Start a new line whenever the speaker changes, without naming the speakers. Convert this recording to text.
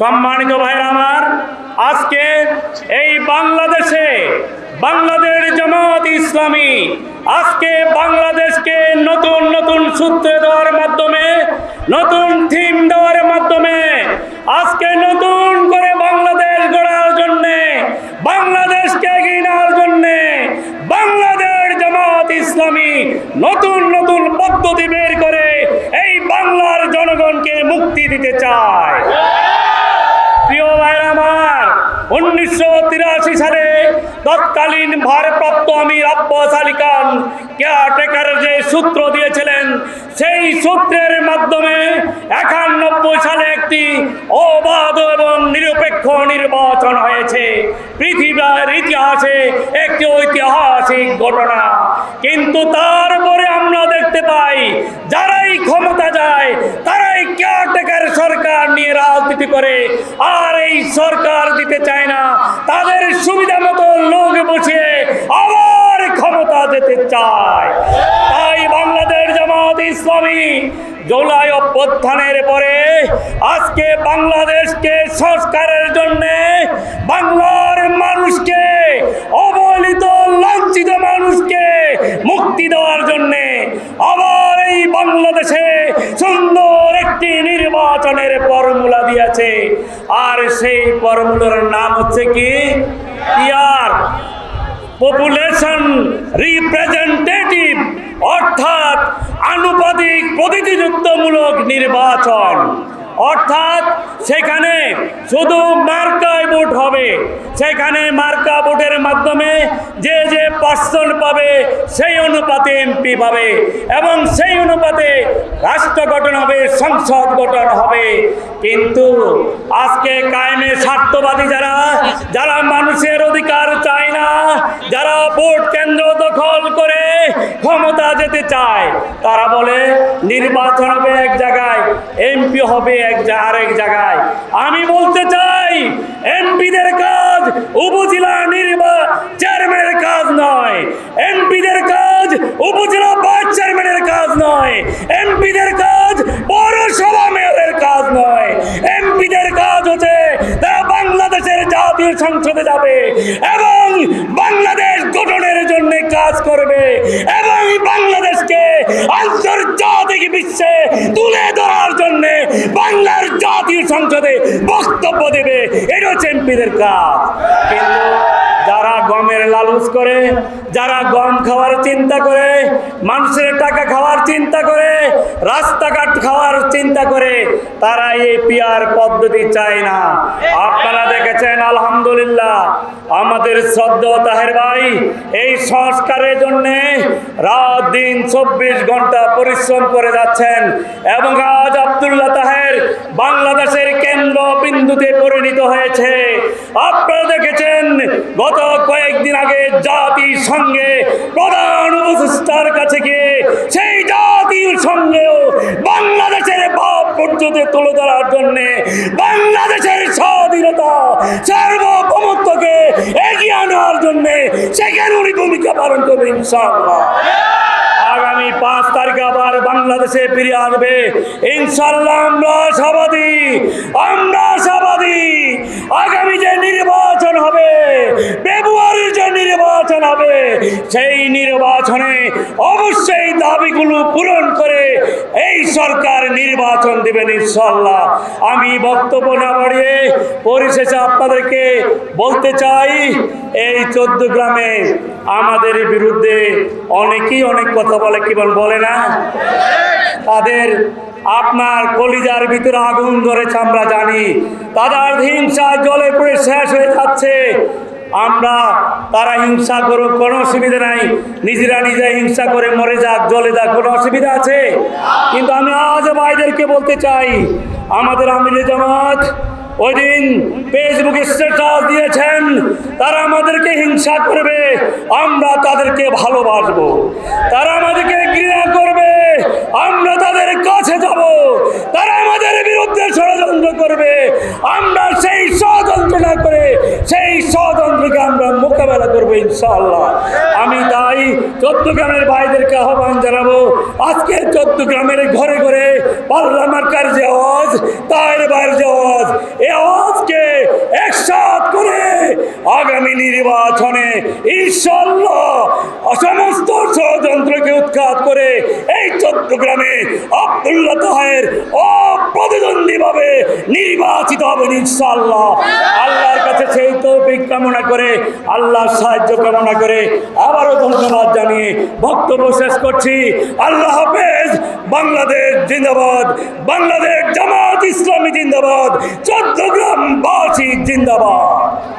সম্মানিত ভাইরা আমার, আজকে এই বাংলাদেশে বাংলাদেশ জামাত ইসলামী আজকে বাংলাদেশকে নতুন নতুন সূত্র দেওয়ার মাধ্যমে, নতুন থিম দেওয়ার মাধ্যমে আজকে নতুন করে বাংলাদেশ গড়ার জন্যে, বাংলাদেশকে নেওয়ার জন্যে বাংলাদেশ জামাত ইসলামী নতুন পদ্ধতি বের করে এই বাংলার জনগণকে মুক্তি দিতে চায় প্রিয় ভাইরা আমার উনিশশো তিরাশি সালে তৎকালীন ভারপ্রাপ্ত আমির আব্বাস আলী খান কেয়ারটেকার যে সূত্র দিয়েছিলেন সেই সূত্রের মাধ্যমে একানব্বই সালে একটি অবাধ এবং নিরপেক্ষ নির্বাচন হয়েছে। পৃথিবীর ইতিহাসে একটি ঐতিহাসিক ঘটনা। কিন্তু তারপরে আমরা দেখতে পাই, যারাই ক্ষমতা যায়, তারাই কেয়ারটেকার সরকার নিয়ে রাজনীতি করে। আর এই সরকার দিতে চায় না, তাদের সুবিধা মতো লোক বসিয়ে আবার ক্ষমতা যেতে চায়। জামাত ইসলামী জুলাই অভ্যুত্থানের পরে আজকে বাংলাদেশকে সংস্কারের জন্যে বাংলার মানুষকে, অবহেলিত, লাঞ্ছিত মানুষকে মুক্তি দেওয়ার জন্যে আবার এই বাংলাদেশে সুন্দর একটি নির্বাচনের ফর্মুলা দিয়েছে। আর সেই ফর্মুলার নাম হচ্ছে কি? পিয়ার পপুলেশন রিপ্রেজেন্টেটিভ অর্থাৎ আনুপাতিক প্রতিনিধিত্বমূলক নির্বাচন। অর্থাৎ সেখানে শুধু মার্কায় ভোট হবে। সেখানে মার্কা ভোটের মাধ্যমে যে যে পার্সন পাবে, সেই অনুপাতে এমপি পাবে এবং সেই অনুপাতে রাষ্ট্র গঠন হবে, সংসদ গঠন হবে। কিন্তু আজকে কায়েমে স্বার্থবাদী যারা যারা মানুষের অধিকার চায় না যারা ভোট কেন্দ্র দখল করে ক্ষমতা যেতে চায়, তারা বলে, নির্বাচন হবে এক জায়গায় এমপি হবে এক আরেক জায়গায়। আমি বলতে চাই এমপিদের কাজ উপজেলা নির্বা চেয়ারম্যানের কাজ নয়। এমপিদের কাজ উপজেলা ভাইস চেয়ারম্যানের কাজ নয়। এমপিদের কাজ পৌরসভা মেয়রের কাজ নয়। এমপিদের কাজ হচ্ছে, তারা বাংলাদেশের জাতীয় সংসদে যাবে এবং কাজ করবে এবং বাংলাদেশকে আন্তর্জাতিক বিশ্বে তুলে ধরার জন্য বাংলার জাতীয় সংসদে বক্তব্য দেবে। এটা হচ্ছে এমপিদের কাজ। গমের লালুচ করে, যারা গম খাওয়ার চিন্তা করে, মানুষের টাকা খাওয়ার চিন্তা করে, রাস্তাঘাট খাওয়ার চিন্তা করে তারা এই পিয়ার পদ্ধতি চায় না। আপনারা দেখেছেন, আলহামদুলিল্লাহ, আমাদের শ্রদ্ধ তাহের ভাই এই সংস্কারের জন্য রাত দিন চব্বিশ ঘণ্টা পরিশ্রম করে যাচ্ছেন এবং আজ আব্দুল্লাহ তাহের বাংলাদেশের কেন্দ্র বিন্দুতে পরিণত হয়েছে। আপনারা দেখেছেন গত কয়েকদিন আগে জাতির সঙ্গে প্রধান উপদেষ্টার কাছে গিয়ে সেই জাতির সঙ্গেও বাংলাদেশের ভাব পর্যন্ত তুলে ধরার জন্যে বাংলাদেশের স্বাধীনতা, সার্বভৌমত্বকে এগিয়ে আনার জন্যে সেখানে উনি ভূমিকা পালন করবে ইনশাআল্লাহ। পাঁচ আবার বাংলাদেশে ফিরে আসবে। ইনশাল্লাহ আমরা আশাবাদী আমরা আশাবাদী। আগামী যে নির্বাচন হবে ফেব্রুয়ারির যে নির্বাচন হবে সেই নির্বাচনে অবশ্যই দাবিগুলো পূরণ করে এই সরকার নির্বাচন দেবেন ইনশাল্লাহ আমি বক্তব্য না বাড়িয়ে পরিশেষে আপনাদেরকে বলতে চাই, এই চোদ্দ গ্রামে আমাদের বিরুদ্ধে অনেকেই অনেক কথা বলে, কি বলে না? তাদের আপনার কলিজার ভিতরে আগুন ধরেছে, আমরা জানি। তাদের হিংসা জলে পড়ে শেষ হয়ে যাচ্ছে। আমরা তারা হিংসা করুক, কোনো অসুবিধা নাই। নিজেরা নিজে হিংসা করে মরে যাক, জলে যাক, কোনো অসুবিধা আছে? কিন্তু আমি আজ ভাইদেরকে বলতে চাই, আমাদের আমিরে জামাত ওই দিন ফেসবুকে স্ট্যাটাস দিয়েছেন, তারা আমাদেরকে হিংসা করবে, আমরা তাদেরকে ভালোবাসবো। তারা আমাদেরকে ঘৃণা করবে, আমরা তাদের কাছে যাব। তারা আমাদের বিরুদ্ধে ষড়যন্ত্র করবে, আমরা সেই ষড়যন্ত্র না করে, সেই ষড়যন্ত্রকে আমরা মোকাবেলা করব ইনশাআল্লাহ। আমি তাই চট্টগ্রামের ভাইদেরকে আহ্বান জানাব আজকে চট্টগ্রামের ঘরে ঘরে পাল্লা যে আওয়াজ, তার বাইর যে আওয়াজ। এই আওয়াজকে একসাথ করে আগামী নির্বাচনে ইনশাল্লাহ সমস্ত ষড়যন্ত্রকে উৎখাত করে এই চট্টগ্রামে আব্দুল্লাহ তাহের অপ্রতিদ্বন্দ্বীভাবে নির্বাচিত হবেন ইনশাল্লাহ আল্লাহর কাছে সেই তৌফিক কামনা করে, আল্লাহর সাহায্য কামনা করে আবারও ধন্যবাদ জানিয়ে বক্তব্য শেষ করছি। আল্লাহ হাফেজ, বাংলাদেশ জিন্দাবাদ, বাংলাদেশ জামাত ইসলামী জিন্দাবাদ, চট্টগ্রামবাসী জিন্দাবাদ।